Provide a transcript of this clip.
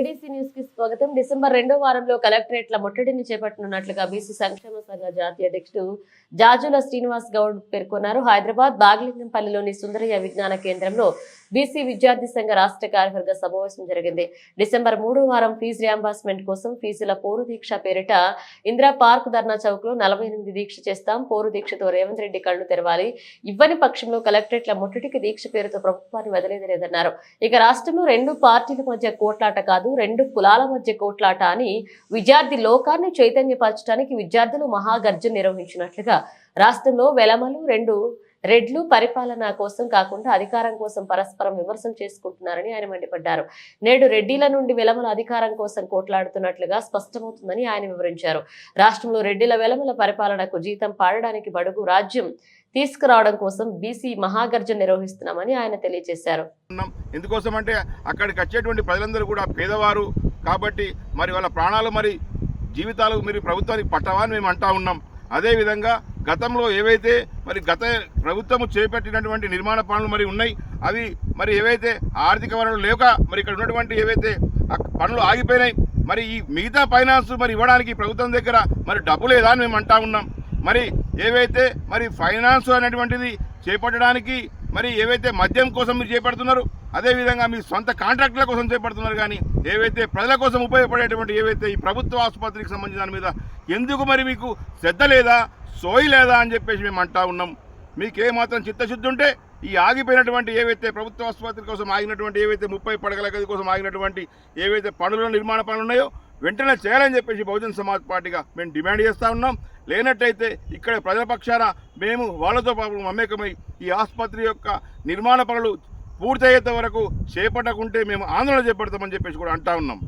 ADC న్యూస్కి స్వాగతం. December రెండో వారంలో కలెక్టరేట్ల ముట్టడిని చేపట్టనున్నట్లుగా బీసీ సంక్షేమ సంఘ జాతీయ అధ్యక్షుడు జాజుల శ్రీనివాస్ గౌడ్ పేర్కొన్నారు. హైదరాబాద్ బాగ్లింగంపల్లిలోని సుందరయ్య విజ్ఞాన కేంద్రంలో బీసీ విద్యార్థి సంఘ రాష్ట్ర కార్యవర్గ సమావేశం జరిగింది. డిసెంబర్ మూడో వారం ఫీజు రియంబర్స్మెంట్ కోసం ఫీజుల పోరు దీక్ష పేరిట ఇందిరా పార్క్ ధర్నా చౌక్లో నలభై ఎనిమిది దీక్ష చేస్తాం. పోరు దీక్షతో రేవంత్ రెడ్డి కళ్ళు తెరవాలి. ఇవ్వని పక్షంలో కలెక్టరేట్ల ముట్టడికి దీక్ష పేరుతో ప్రభుత్వాన్ని వదిలేది లేదన్నారు ఇక రాష్ట్రంలో రెండు పార్టీల మధ్య కోట్లాట కాదు రెండు కులాల మధ్య కోట్లాట అని విద్యార్థి లోకాన్ని చైతన్యపరచడానికి విద్యార్థులు మహాగర్జన నిర్వహించినట్లుగా రాష్ట్రంలో వెలమలు రెండు రెడ్లు పరిపాలన కోసం కాకుండా అధికారం కోసం పరస్పరం విమర్శలు చేసుకుంటున్నారని ఆయన మండిపడ్డారు. నేడు రెడ్డిల నుండి వెలమల అధికారం కోసం కోట్లాడుతున్నట్లుగా స్పష్టమవుతుందని ఆయన వివరించారు. రాష్ట్రంలో రెడ్డిల వెలమల పరిపాలనకు జీతం పాడడానికి బడుగు రాజ్యం తీసుకురావడం కోసం బీసీ మహాగర్జన నిర్వహిస్తున్నామని ఆయన తెలియజేశారు. ఉన్నాం. ఎందుకోసం అంటే అక్కడికి వచ్చేటువంటి ప్రజలందరూ కూడా పేదవారు కాబట్టి మరి వాళ్ళ ప్రాణాలు మరి జీవితాలు మీరు ప్రభుత్వానికి పట్టవా అని మేము అంటా ఉన్నాం. అదేవిధంగా గతంలో ఏవైతే మరి గత ప్రభుత్వం చేపట్టినటువంటి నిర్మాణ పనులు మరి ఉన్నాయి అవి మరి ఏవైతే ఆర్థిక వనరులు లేక మరి ఇక్కడ ఉన్నటువంటి ఏవైతే పనులు ఆగిపోయినాయి మరి ఈ మిగతా ఫైనాన్స్ మరి ఇవ్వడానికి ప్రభుత్వం దగ్గర మరి డబ్బు లేదా అని మేము అంటా ఉన్నాం. మరి ఏవైతే మరి ఫైనాన్స్ అనేటువంటిది చేపట్టడానికి మరి ఏవైతే మద్యం కోసం మీరు చేపడుతున్నారు అదేవిధంగా మీ సొంత కాంట్రాక్టుల కోసం చేపడుతున్నారు కానీ ఏవైతే ప్రజల కోసం ఉపయోగపడేటువంటి ఏవైతే ఈ ప్రభుత్వ ఆసుపత్రికి సంబంధించిన దాని మీద ఎందుకు మరి మీకు శ్రద్ధ లేదా సోయి లేదా అని చెప్పేసి మేము అంటా ఉన్నాం. మీకేమాత్రం చిత్తశుద్ధి ఉంటే ఈ ఆగిపోయినటువంటి ఏవైతే ప్రభుత్వ ఆసుపత్రి కోసం ఆగినటువంటి ఏవైతే ముప్పై పడగల గది కోసం ఆగినటువంటి ఏవైతే పనుల నిర్మాణ పనులు ఉన్నాయో వెంటనే చేయాలని చెప్పేసి బహుజన్ సమాజ్ పార్టీగా మేము డిమాండ్ చేస్తూ ఉన్నాం. లేనట్టయితే ఇక్కడ ప్రజల పక్షాన మేము వాళ్ళతో పాటు మమేకమై ఈ ఆసుపత్రి యొక్క నిర్మాణ పనులు పూర్తయ్యేంత వరకు చేపట్టకుంటే మేము ఆందోళన చేపడతామని చెప్పేసి కూడా అంటా ఉన్నాం.